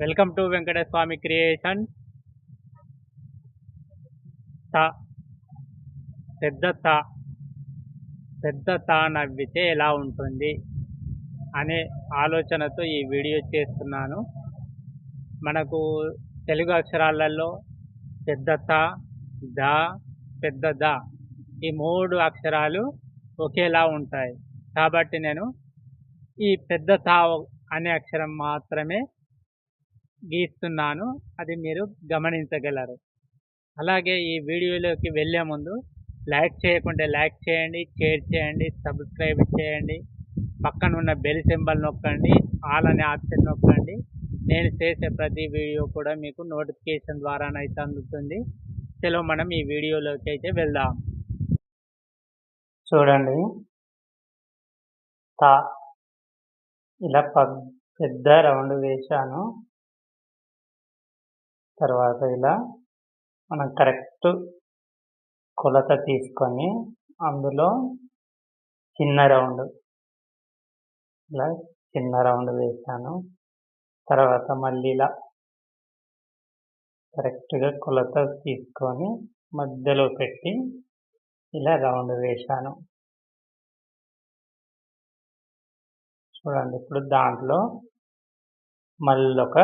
Welcome to Venkataswamy creation. త. పెద్ద త. పెద్ద తా నవ్వితే ఎలా ఉంటుంది అనే ఆలోచనతో ఈ వీడియో చేస్తున్నాను. మనకు తెలుగు అక్షరాలలో పెద్ద త ద పెద్ద ద ఈ మూడు అక్షరాలు ఒకేలా ఉంటాయి. కాబట్టి నేను ఈ పెద్ద తా అనే అక్షరం మాత్రమే గీస్తున్నాను. అది మీరు గమనించగలరు. అలాగే ఈ వీడియోలోకి వెళ్ళే ముందు లైక్ చేయకుంటే లైక్ చేయండి షేర్ చేయండి సబ్స్క్రైబ్ చేయండి. పక్కన ఉన్న బెల్ సింబల్ నొక్కండి ఆల్ అనే ఆప్షన్ నొక్కండి. నేను చేసే ప్రతి వీడియో కూడా మీకు నోటిఫికేషన్ ద్వారానైతే అందుతుంది. చలో మనం ఈ వీడియోలోకి అయితే వెళ్దాం. చూడండి. తా. ఇలా పెద్ద రౌండ్ వేశాను. తర్వాత ఇలా మనం కరెక్ట్ కొలత తీసుకొని అందులో చిన్న రౌండ్ ఇలా చిన్న రౌండ్ వేసాను తర్వాత మళ్ళీ ఇలా కరెక్ట్గా కొలత తీసుకొని మధ్యలో పెట్టి ఇలా రౌండ్ వేశాను. చూడండి ఇప్పుడు దాంట్లో మళ్ళీ ఒక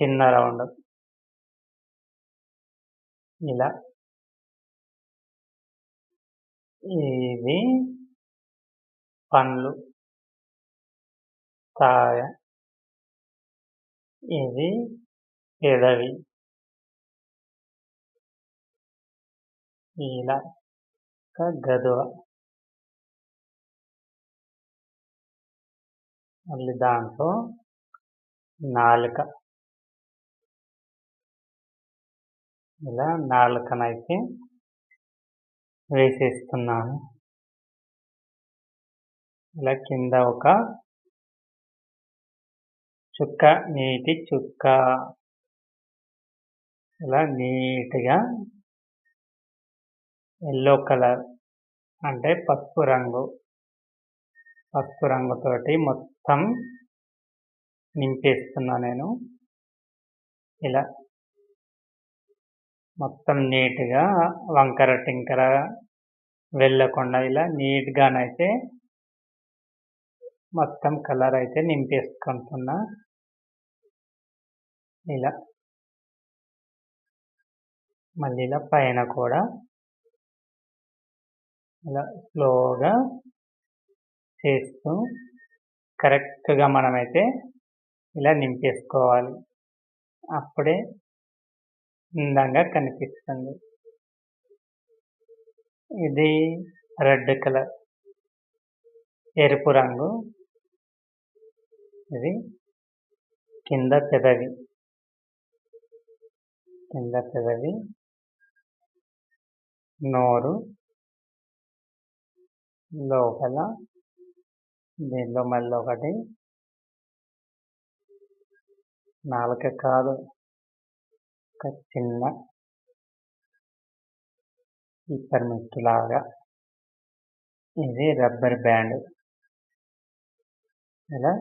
చిన్న రౌండ్. ఇలా. ఇది పండ్లు. తాయ ఇది పెదవి ఇలా. గదువ. మళ్ళీ దాంట్లో నాలుక. ఇలా నాలుకనైతే వేసేస్తున్నాను. ఇలా కింద ఒక చుక్క నీటి చుక్క. ఇలా నీట్గా ఎల్లో కలర్ అంటే పసుపు రంగు పసుపు రంగుతోటి మొత్తం నింపేస్తున్నా నేను. ఇలా మొత్తం నీట్గా వంకర టింకర వెళ్ళకుండా ఇలా నీట్గానైతే మొత్తం కలర్ అయితే నింపేసుకుంటున్నా. ఇలా. మళ్ళీ ఇలా పైన కూడా. ఇలా స్లోగా చేస్తూ కరెక్ట్గా మనమైతే ఇలా నింపేసుకోవాలి. అప్పుడే అందంగా కనిపిస్తుంది. ఇది రెడ్ కలర్ ఎరుపు రంగు. ఇది కింద పెదవి. కింద పెదవి. నోరు. లోపల దీనిలో మళ్ళీ ఒకటి నాలుక కాదు. ఒక చిన్న పిప్పర్మెంట్ లాగా ఇది రబ్బర్ బ్యాండ్. ఇలా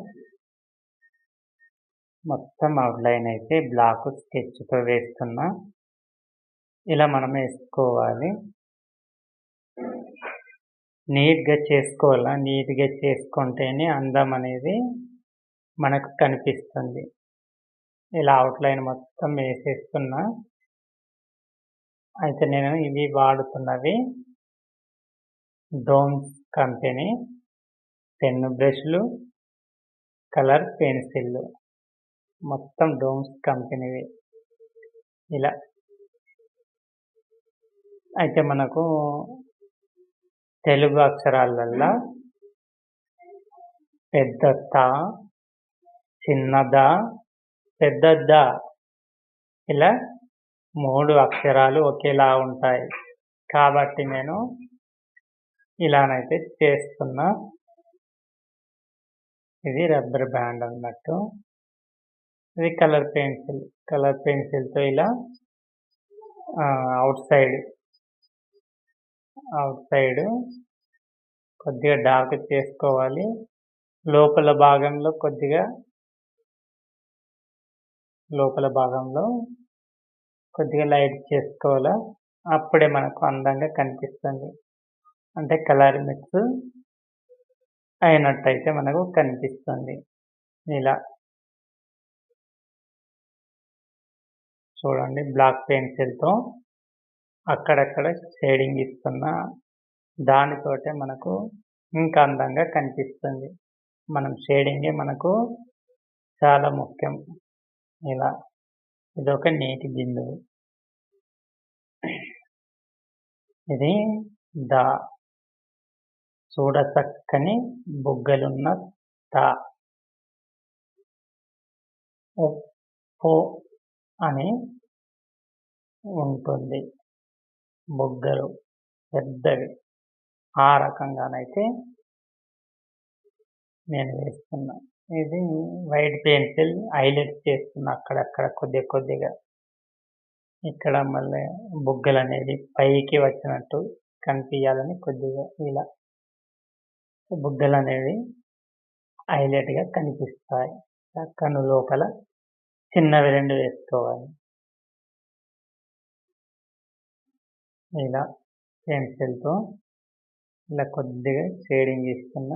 మొత్తం అవుట్లైన్ అయితే బ్లాక్ స్కెచ్తో వేస్తున్నా. ఇలా మనం వేసుకోవాలి. నీట్గా చేసుకోవాలా? నీట్గా చేసుకుంటేనే అందం అనేది మనకు కనిపిస్తుంది. ఇలా అవుట్లైన్ మొత్తం వేసేస్తున్నా. అయితే నేను ఇవి వాడుతున్నవి. డోమ్స్ కంపెనీ పెన్ బ్రష్లు కలర్ పెన్సిళ్ళు మొత్తం డోమ్స్ కంపెనీవి. ఇలా. అయితే మనకు తెలుగు అక్షరాలల్లో పెద్ద చిన్నదా పెద్ద ద ఇలా మూడు అక్షరాలు ఒకేలా ఉంటాయి. కాబట్టి నేను ఇలానైతే చేస్తున్నా. ఇది రబ్బర్ బ్యాండ్ అన్నట్టు. ఇది కలర్ పెన్సిల్. కలర్ పెన్సిల్తో ఇలా అవుట్ సైడ్ అవుట్ సైడ్ కొద్దిగా డార్క్ చేసుకోవాలి. లోపల భాగంలో కొద్దిగా లోపల భాగంలో కొద్దిగా లైట్ చేసుకోవాలా? అప్పుడే మనకు అందంగా కనిపిస్తుంది. అంటే కలర్ మిక్స్ అయినట్టయితే మనకు కనిపిస్తుంది. ఇలా. చూడండి బ్లాక్ పెన్సిల్తో అక్కడక్కడ షేడింగ్ ఇస్తున్న దానితోటే మనకు ఇంకా అందంగా కనిపిస్తుంది. మనం షేడింగే మనకు చాలా ముఖ్యం. ఇలా ఇదొక నీటి బిందువు. ఇది ద. చూడచక్కని బుగ్గలున్న త. ఉప్పు అని ఉంటుంది. బుగ్గలు పెద్దవి. ఆ రకంగానైతే నేను వేస్తున్నాను ఇది వైట్ పెన్సిల్ హైలైట్ చేస్తున్నా అక్కడక్కడ కొద్ది కొద్దిగా. ఇక్కడ మళ్ళీ బుగ్గలు అనేవి పైకి వచ్చినట్టు కనిపించాలని కొద్దిగా ఇలా బుగ్గలు అనేవి హైలైట్గా కనిపిస్తాయి. కన్ను లోపల చిన్నవి రెండు వేసుకోవాలి. ఇలా పెన్సిల్తో ఇలా కొద్దిగా షేడింగ్ ఇస్తున్న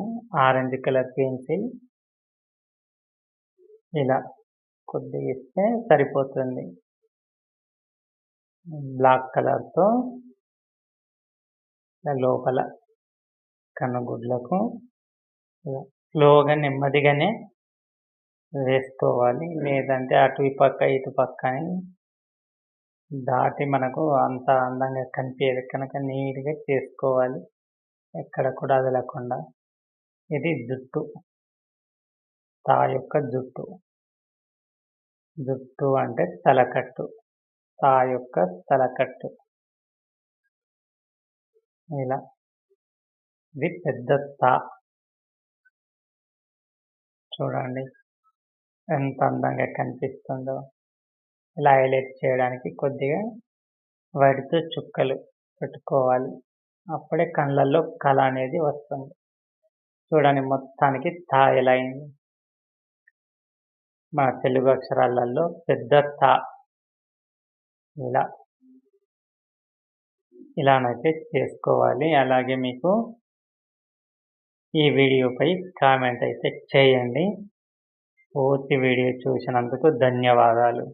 ఆరెంజ్ కలర్ పెన్సిల్ ఇలా కొద్దిగా ఇస్తే సరిపోతుంది. బ్లాక్ కలర్తో లోపల కన్నుగుడ్లకు స్లోగా నెమ్మదిగానే వేసుకోవాలి. లేదంటే అటు ఈ పక్క ఇటు పక్క అని దాటి మనకు అంత అందంగా కనిపించదు కనుక నీట్గా చేసుకోవాలి. ఎక్కడ కూడా వదలకుండా. ఇది జుట్టు. తా యొక్క జుట్టు. జుట్టు అంటే తలకట్టు. తా యొక్క తలకట్టు. ఇలా. ఇది పెద్ద తా. చూడండి. ఎంత అందంగా కనిపిస్తుందో. ఇలా హైలైట్ చేయడానికి కొద్దిగా వాటితో చుక్కలు పెట్టుకోవాలి. అప్పుడే కళ్ళల్లో కళ అనేది వస్తుంది. చూడండి మొత్తానికి తా ఎలా అయింది. మన తెలుగు అక్షరాలలో పెద్ద తా. ఇలా. ఇలానైతే చేసుకోవాలి. అలాగే మీకు ఈ వీడియోపై కామెంట్ అయితే చేయండి. పూర్తి వీడియో చూసినందుకు ధన్యవాదాలు.